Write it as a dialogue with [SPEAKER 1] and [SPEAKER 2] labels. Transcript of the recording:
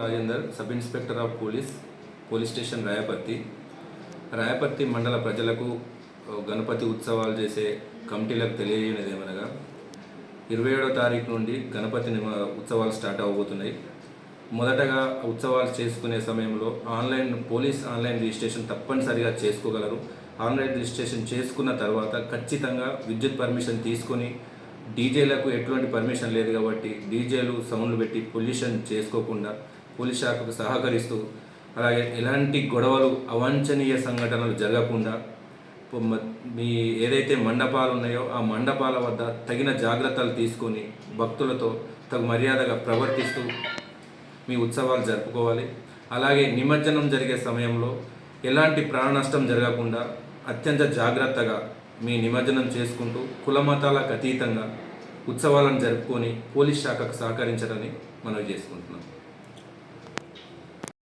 [SPEAKER 1] Rajender sub inspector of police police station Rayaparthi. Rayaparthi మండల ప్రజలకు గణపతి ఉత్సవాలు చేసే కమిటీలకు తెలియజేయనిది ఏమనగా ఇరవై ఏడో తారీఖు నుండి గణపతి నిమ ఉత్సవాలు స్టార్ట్ అవబోతున్నాయి. మొదటగా ఉత్సవాలు చేసుకునే సమయంలో ఆన్లైన్ పోలీస్ ఆన్లైన్ రిజిస్ట్రేషన్ తప్పనిసరిగా చేసుకోగలరు. ఆన్లైన్ రిజిస్ట్రేషన్ చేసుకున్న తర్వాత ఖచ్చితంగా విద్యుత్ పర్మిషన్ తీసుకొని డీజేలకు ఎటువంటి పర్మిషన్ లేదు కాబట్టి డీజేలు సౌండ్లు పెట్టి పొల్యూషన్ చేసుకోకుండా పోలీస్ శాఖకు సహకరిస్తూ అలాగే ఎలాంటి గొడవలు అవాంఛనీయ సంఘటనలు జరగకుండా మీ ఏదైతే మండపాలు ఉన్నాయో ఆ మండపాల వద్ద తగిన జాగ్రత్తలు తీసుకొని భక్తులతో తగు మర్యాదగా ప్రవర్తిస్తూ మీ ఉత్సవాలు జరుపుకోవాలి. అలాగే నిమజ్జనం జరిగే సమయంలో ఎలాంటి ప్రాణ నష్టం జరగకుండా అత్యంత జాగ్రత్తగా మీ నిమజ్జనం చేసుకుంటూ కులమతాలకు అతీతంగా ఉత్సవాలను జరుపుకొని పోలీస్ శాఖకు సహకరించడని మనవి చేసుకుంటున్నాం.